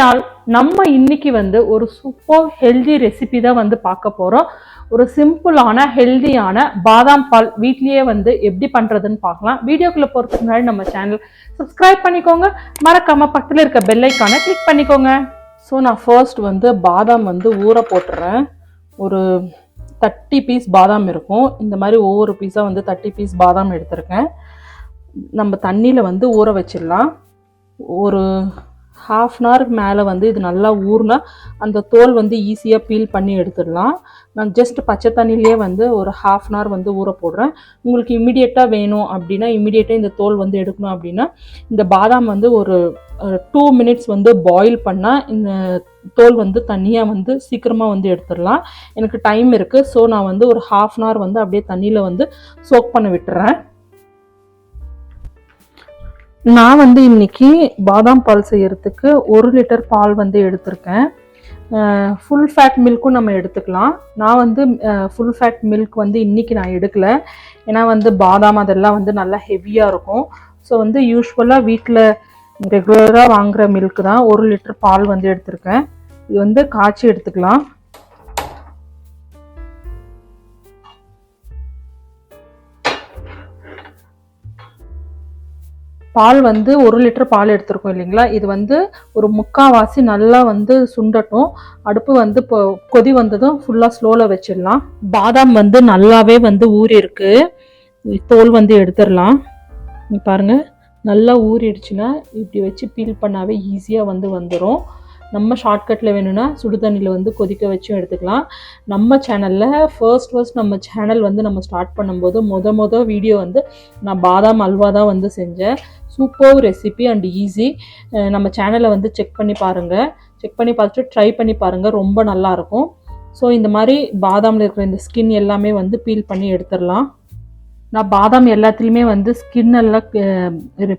ஆகையால் நம்ம இன்னைக்கு வந்து ஒரு சூப்பர் ஹெல்தி ரெசிபி தான் வந்து பார்க்க போகிறோம் ஒரு சிம்பிளான ஹெல்தியான பாதாம் பால் வீட்லேயே வந்து எப்படி பண்ணுறதுன்னு பார்க்கலாம். வீடியோக்குள்ளே போறதுக்கு முன்னாடி நம்ம சேனல் சப்ஸ்கிரைப் பண்ணிக்கோங்க. மறக்காம பக்கத்தில் இருக்க பெல் கிளிக் பண்ணிக்கோங்க. ஸோ நான் ஃபர்ஸ்ட் வந்து பாதாம் வந்து ஊற போட்டுறேன். ஒரு தேர்ட்டி பீஸ் பாதாம் இருக்கும். இந்த மாதிரி ஒவ்வொரு பீஸாக வந்து தேர்ட்டி பீஸ் பாதாம் எடுத்திருக்கேன். நம்ம தண்ணியில் வந்து ஊற வச்சிடலாம். ஒரு ஹாஃப் அன் ஹவருக்கு மேலே வந்து இது நல்லா ஊறினா அந்த தோல் வந்து ஈஸியாக பீல் பண்ணி எடுத்துடலாம். நான் ஜஸ்ட் பச்சை தண்ணியிலே வந்து ஒரு ஹாஃப் அன் ஹவர் வந்து ஊற போடுறேன். உங்களுக்கு இமிடியேட்டாக வேணும் அப்படின்னா இமிடியேட்டாக இந்த தோல் வந்து எடுக்கணும் அப்படின்னா இந்த பாதாம் வந்து ஒரு டூ மினிட்ஸ் வந்து பாயில் பண்ணால் இந்த தோல் வந்து தனியாக வந்து சீக்கிரமாக வந்து எடுத்துடலாம். எனக்கு டைம் இருக்குது ஸோ நான் வந்து ஒரு ஹாஃப் அன் ஹவர் வந்து அப்படியே தண்ணியில் வந்து சோக் பண்ண விட்டுறேன். நான் வந்து இன்னைக்கு பாதாம் பால் செய்யறதுக்கு ஒரு லிட்டர் பால் வந்து எடுத்திருக்கேன். ஃபுல் ஃபேட் மில்க்கும் நம்ம எடுத்துக்கலாம். நான் வந்து ஃபுல் ஃபேட் மில்க் வந்து இன்றைக்கி நான் எடுக்கல. ஏன்னா வந்து பாதாம் அதெல்லாம் வந்து நல்லா ஹெவியாக இருக்கும். ஸோ வந்து யூஸ்வலாக வீட்டில் ரெகுலராக வாங்குகிற மில்க் தான். ஒரு லிட்டர் பால் வந்து எடுத்திருக்கேன். இது வந்து காய்ச்சி எடுத்துக்கலாம். பால் வந்து ஒரு லிட்டர் பால் எடுத்திருக்கோம் இல்லைங்களா? இது வந்து ஒரு முக்காவாசி நல்லா வந்து சுண்டட்டும். அடுப்பு வந்து இப்போ கொதி வந்ததும் ஃபுல்லாக ஸ்லோவில் வச்சிடலாம். பாதாம் வந்து நல்லாவே வந்து ஊறி இருக்கு தோல் வந்து எடுத்துடலாம். பாருங்கள் நல்லா ஊறிடுச்சுன்னா இப்படி வச்சு பீல் பண்ணாவே ஈஸியாக வந்து வந்துடும் நம்ம ஷார்ட்கட்டில் வேணும்னா சுடு தண்ணியில் வந்து கொதிக்க வச்சும் எடுத்துக்கலாம். நம்ம சேனலில் ஃபர்ஸ்ட் ஃபர்ஸ்ட் நம்ம சேனல் வந்து நம்ம ஸ்டார்ட் பண்ணும்போது மொத மொதல் வீடியோ வந்து நான் பாதாம் அல்வா தான் வந்து செஞ்சேன். சூப்பர் ரெசிபி அண்ட் ஈஸி நம்ம சேனலை வந்து செக் பண்ணி பாருங்கள் செக் பண்ணி பார்த்துட்டு ட்ரை பண்ணி பாருங்கள் ரொம்ப நல்லாயிருக்கும் ஸோ இந்த மாதிரி பாதாமில் இருக்கிற இந்த ஸ்கின் எல்லாமே வந்து பீல் பண்ணி எடுத்துடலாம். நான் பாதாம் எல்லாத்துலேயுமே வந்து ஸ்கின் எல்லாம்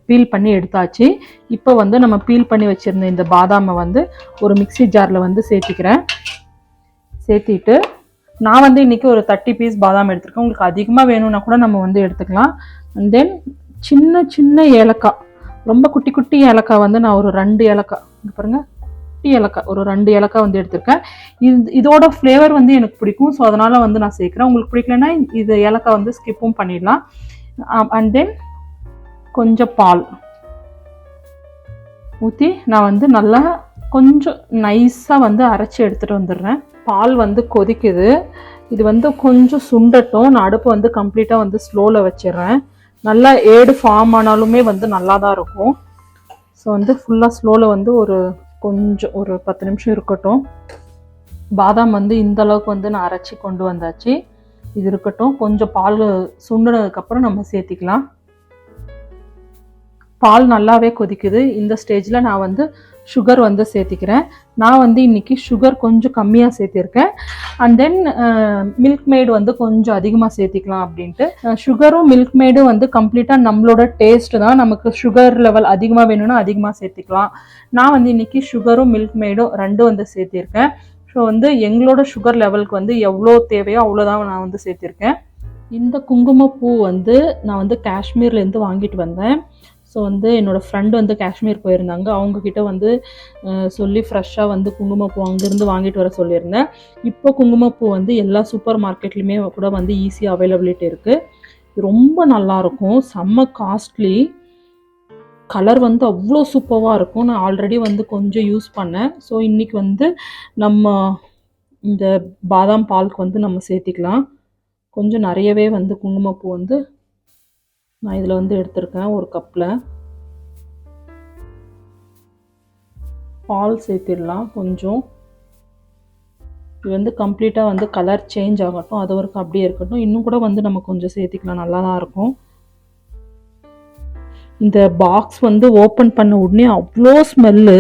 பீல் பண்ணி எடுத்தாச்சு. இப்போ வந்து நம்ம பீல் பண்ணி வச்சுருந்த இந்த பாதாமை வந்து ஒரு மிக்ஸி ஜாரில் வந்து சேர்த்திக்கிறேன். சேர்த்திட்டு நான் வந்து இன்றைக்கி ஒரு தேர்ட்டி பீஸ் பாதாம் எடுத்திருக்கேன். உங்களுக்கு அதிகமாக வேணும்னா கூட நம்ம வந்து எடுத்துக்கலாம். தென் சின்ன சின்ன ஏலக்காய். ரொம்ப குட்டி குட்டி ஏலக்காய் வந்து நான் ஒரு ரெண்டு ஏலக்காய். பாருங்கள் பாருங்க குட்டி ஏலக்காய். ஒரு ரெண்டு ஏலக்காய் வந்து எடுத்திருக்கேன். இது இதோட ஃப்ளேவர் வந்து எனக்கு பிடிக்கும். ஸோ அதனால் வந்து நான் சேர்க்குறேன். உங்களுக்கு பிடிக்கலன்னா இது ஏலக்காய் வந்து ஸ்கிப்பும் பண்ணிடலாம். அண்ட் தென் கொஞ்சம் பால். ஊற்றி நான் வந்து நல்லா கொஞ்சம் நைஸாக வந்து அரைச்சி எடுத்துகிட்டு வந்துடுறேன். பால் வந்து கொதிக்குது. இது வந்து கொஞ்சம் சுண்டட்டும். நான் அடுப்பு வந்து கம்ப்ளீட்டாக வந்து ஸ்லோவில் வச்சிடுறேன். நல்லா ஏடு ஃபார்ம் ஆனாலுமே வந்து நல்லா தான் இருக்கும். ஸோ வந்து ஃபுல்லாக ஸ்லோவில் வந்து ஒரு கொஞ்சம் ஒரு பத்து நிமிஷம் இருக்கட்டும். பாதாம் வந்து இந்த அளவுக்கு வந்து நான் அரைச்சி கொண்டு வந்தாச்சு. இது இருக்கட்டும் கொஞ்சம் பால் சுண்டினதுக்கப்புறம் நம்ம சேர்த்திக்கலாம். பால் நல்லாவே கொதிக்குது. இந்த ஸ்டேஜில் நான் வந்து சுகர் வந்து சேர்த்திக்கிறேன். நான் வந்து இன்னைக்கு சுகர் கொஞ்சம் கம்மியாக சேர்த்திருக்கேன். அண்ட் தென் மில்க் மேடு வந்து கொஞ்சம் அதிகமாக சேர்த்திக்கலாம் அப்படின்ட்டு. சுகரும் மில்க் மேடும் வந்து கம்ப்ளீட்டாக நம்மளோட டேஸ்ட் தான். நமக்கு சுகர் லெவல் அதிகமாக வேணும்னா அதிகமாக சேர்த்திக்கலாம். நான் வந்து இன்னைக்கு சுகரும் மில்க் மேடும் ரெண்டும் வந்து சேர்த்திருக்கேன். ஸோ வந்து எங்களோட சுகர் லெவலுக்கு வந்து எவ்வளோ தேவையோ அவ்வளோதான் நான் வந்து சேர்த்திருக்கேன். இந்த குங்குமப்பூ வந்து நான் வந்து காஷ்மீர்லேருந்து வாங்கிட்டு வந்தேன். ஸோ வந்து என்னோடய ஃப்ரெண்டு வந்து காஷ்மீர் போயிருந்தாங்க. அவங்கக்கிட்ட வந்து சொல்லி ஃப்ரெஷ்ஷாக வந்து குங்குமப்பூ அங்கேருந்து வாங்கிட்டு வர சொல்லியிருந்தேன். இப்போ குங்குமப்பூ வந்து எல்லா சூப்பர் மார்க்கெட்லேயுமே கூட வந்து ஈஸியாக அவைலபிலிட்டி இருக்குது ரொம்ப நல்லாயிருக்கும் செம்ம காஸ்ட்லி கலர் வந்து அவ்வளோ சூப்பராக இருக்கும். நான் ஆல்ரெடி வந்து கொஞ்சம் யூஸ் பண்ணேன். ஸோ இன்றைக்கி வந்து நம்ம இந்த பாதாம் பால்க்கு வந்து நம்ம சேர்த்திக்கலாம். கொஞ்சம் நிறையவே வந்து குங்குமப்பூ வந்து நான் இதில் வந்து எடுத்திருக்கேன் ஒரு கப்பில் பால் சேர்த்திடலாம் கொஞ்சம். இது வந்து கம்ப்ளீட்டாக வந்து கலர் சேஞ்ச் ஆகட்டும் அது வரைக்கும் அப்படியே இருக்கட்டும். இன்னும் கூட வந்து நம்ம கொஞ்சம் சேர்த்திக்கலாம் நல்லா தான் இருக்கும். இந்த பாக்ஸ் வந்து ஓப்பன் பண்ண உடனே அவ்வளோ ஸ்மெல்லு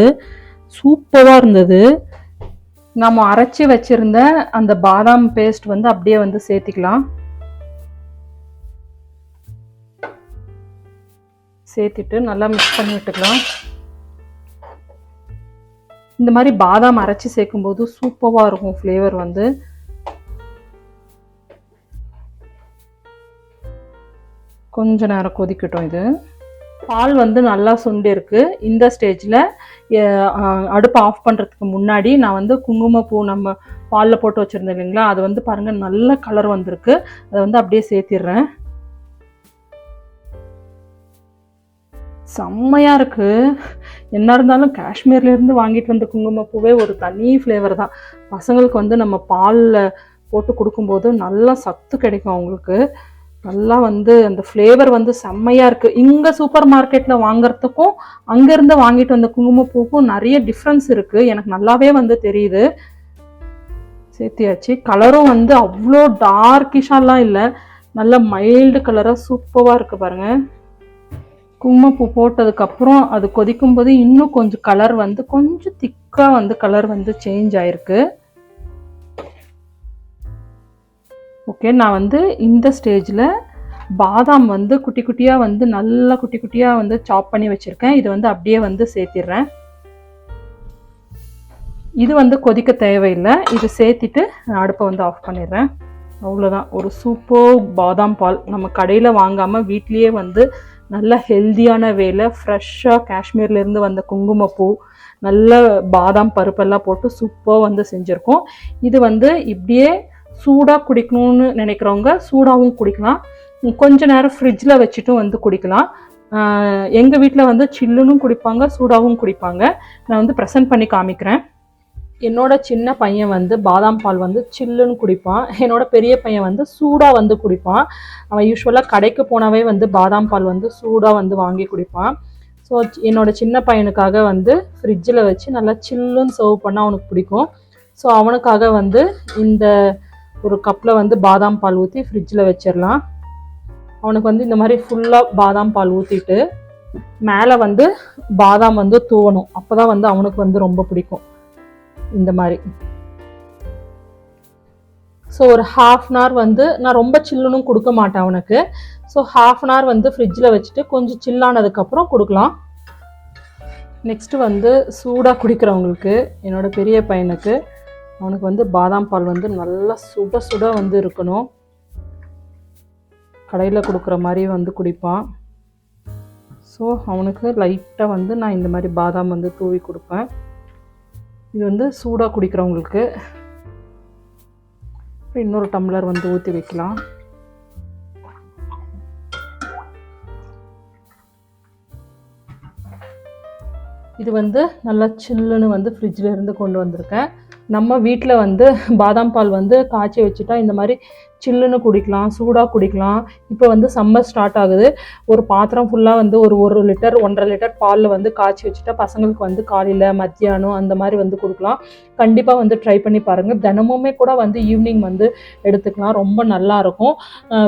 சூப்பராக இருந்தது. நம்ம அரைச்சி வச்சுருந்த அந்த பாதாம் பேஸ்ட் வந்து அப்படியே வந்து சேர்த்திக்கலாம். சேர்த்துட்டு நல்லா மிக்ஸ் பண்ணி விட்டுக்கலாம். இந்த மாதிரி பாதாம் அரைச்சி சேர்க்கும்போது சூப்பராக இருக்கும் ஃப்ளேவர் வந்து. கொஞ்ச நேரம் கொதிக்கட்டும் இது. பால் வந்து நல்லா சுண்டு இருக்குது இந்த ஸ்டேஜில் அடுப்பை ஆஃப் பண்ணுறதுக்கு முன்னாடி நான் வந்து குங்குமப்பூ நம்ம பாலில் போட்டு வச்சுருந்தேன் இல்லைங்களா? அது வந்து பாருங்கள் நல்ல கலர் வந்திருக்கு. அதை வந்து அப்படியே சேர்த்திடுறேன். செம்மையாக இருக்குது என்ன இருந்தாலும் காஷ்மீர்லேருந்து வாங்கிட்டு வந்த குங்குமப்பூவே ஒரு தனி ஃப்ளேவர் தான். பசங்களுக்கு வந்து நம்ம பாலில் போட்டு கொடுக்கும்போது நல்லா சத்து கிடைக்கும் அவங்களுக்கு. நல்லா வந்து அந்த ஃப்ளேவர் வந்து செம்மையாக இருக்குது இங்கே சூப்பர் மார்க்கெட்டில் வாங்குறதுக்கும் அங்கேருந்து வாங்கிட்டு வந்த குங்குமப்பூக்கும் நிறைய டிஃப்ரென்ஸ் இருக்குது எனக்கு நல்லாவே வந்து தெரியுது. சேர்த்தியாச்சு. கலரும் வந்து அவ்வளோ டார்க்கிஷாலாம் இல்லை. நல்ல மைல்டு கலராக சூப்பராக இருக்குது பாருங்கள் குங்குமப்பூ போட்டதுக்கப்புறம் அது கொதிக்கும் போது இன்னும் கொஞ்சம் கலர் வந்து கொஞ்சம் திக்காக வந்து கலர் வந்து சேஞ்ச் ஆயிருக்கு. ஓகே நான் வந்து இந்த ஸ்டேஜில் பாதாம் வந்து குட்டி குட்டியாக வந்து நல்லா குட்டி குட்டியாக வந்து சாப் பண்ணி வச்சுருக்கேன். இது வந்து அப்படியே வந்து சேர்த்திடுறேன். இது வந்து கொதிக்க தேவையில்லை. இது சேர்த்திட்டு நான் அடுப்பை வந்து ஆஃப் பண்ணிடுறேன். அவ்வளோதான் ஒரு சூப்பர் பாதாம் பால் நம்ம கடையில் வாங்காமல் வீட்லேயே வந்து நல்ல ஹெல்தியான வேலை ஃப்ரெஷ்ஷாக காஷ்மீர்லேருந்து வந்த குங்குமப்பூ நல்ல பாதாம் பருப்பெல்லாம் போட்டு சூப்பாக வந்து செஞ்சுருக்கோம். இது வந்து இப்படியே சூடாக குடிக்கணும்னு நினைக்கிறவங்க சூடாகவும் குடிக்கலாம். கொஞ்ச நேரம் ஃப்ரிட்ஜில் வச்சுட்டும் வந்து குடிக்கலாம். எங்கள் வீட்டில் வந்து சில்லுன்னு குடிப்பாங்க சூடாகவும் குடிப்பாங்க. நான் வந்து ப்ரெசென்ட் பண்ணி காமிக்கிறேன். என்னோட சின்ன பையன் வந்து பாதாம் பால் வந்து சில்லுன்னு குடிப்பான். என்னோட பெரிய பையன் வந்து சூடாக வந்து குடிப்பான். அவன் யூஸ்வலாக கடைக்கு போனாவே வந்து பாதாம் பால் வந்து சூடாக வந்து வாங்கி குடிப்பான். ஸோ என்னோட சின்ன பையனுக்காக வந்து ஃப்ரிட்ஜில் வச்சு நல்லா சில்லுன்னு சர்வ் பண்ணால் அவனுக்கு பிடிக்கும். ஸோ அவனுக்காக வந்து இந்த ஒரு கப்பில் வந்து பாதாம் பால் ஊற்றி ஃப்ரிட்ஜில் வச்சிடலாம். அவனுக்கு வந்து இந்த மாதிரி ஃபுல்லாக பாதாம் பால் ஊற்றிட்டு மேலே வந்து பாதாம் வந்து தூவணும். அப்போ தான் வந்து அவனுக்கு வந்து ரொம்ப பிடிக்கும். இந்த மாதிரி. ஸோ ஒரு ஹாஃப் அன் ஹவர் வந்து நான் ரொம்ப சில்லுனும் கொடுக்க மாட்டேன் அவனுக்கு. ஸோ ஹாஃப் அன் ஹவர் வந்து ஃப்ரிட்ஜில் வச்சுட்டு கொஞ்சம் சில்லானதுக்கப்புறம் கொடுக்கலாம். நெக்ஸ்ட்டு வந்து சூடாக குடிக்கிறவங்களுக்கு என்னோடய பெரிய பையனுக்கு அவனுக்கு வந்து பாதாம் பால் வந்து நல்லா சுட சுட வந்து இருக்கணும். கடையில் கொடுக்குற மாதிரி வந்து குடிப்பான். ஸோ அவனுக்கு லைட்டாக வந்து நான் இந்த மாதிரி பாதாம் வந்து தூவி கொடுப்பேன். இது வந்து சூடாக குடிக்கிறவங்களுக்கு. இன்னொரு டம்ளர் வந்து ஊற்றி வைக்கலாம். இது வந்து நல்லா சில்லுன்னு வந்து ஃப்ரிட்ஜில் இருந்து கொண்டு வந்திருக்கேன். நம்ம வீட்டில் வந்து பாதாம் பால் வந்து காய்ச்சி வச்சுட்டா இந்த மாதிரி சில்லுன்னு குடிக்கலாம் சூடாக குடிக்கலாம். இப்போ வந்து சம்மர் ஸ்டார்ட் ஆகுது. ஒரு பாத்திரம் ஃபுல்லாக வந்து ஒரு ஒரு லிட்டர் ஒன்றரை லிட்டர் பாலில் வந்து காய்ச்சி வச்சுட்டா பசங்களுக்கு வந்து காலையில் மத்தியானம் அந்த மாதிரி வந்து கொடுக்கலாம். கண்டிப்பாக வந்து ட்ரை பண்ணி பாருங்கள் தினமுமே கூட வந்து ஈவினிங் வந்து எடுத்துக்கலாம். ரொம்ப நல்லாயிருக்கும்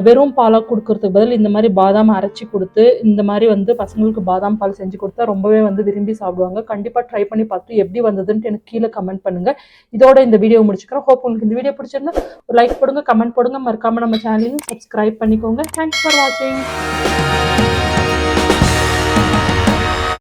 வெறும் பாலாக கொடுக்கறதுக்கு பதில் இந்த மாதிரி பாதாம் அரைச்சி கொடுத்து இந்த மாதிரி வந்து பசங்களுக்கு பாதாம் பால் செஞ்சு கொடுத்தா ரொம்பவே வந்து விரும்பி சாப்பிடுவாங்க. கண்டிப்பாக ட்ரை பண்ணி பார்த்து எப்படி வந்ததுன்ட்டு எனக்கு கீழே கமெண்ட் பண்ணுங்கள் இதோட இந்த வீடியோ முடிச்சுக்கிறேன். ஹோப் உங்களுக்கு இந்த வீடியோ பிடிச்சிருந்தா ஒரு லைக் போடுங்க கமெண்ட் போடுங்க. மறக்காமல் நம்ம சேனலையும் சப்ஸ்கிரைப் பண்ணிக்கோங்க தேங்க்ஸ் ஃபார் வாட்சிங்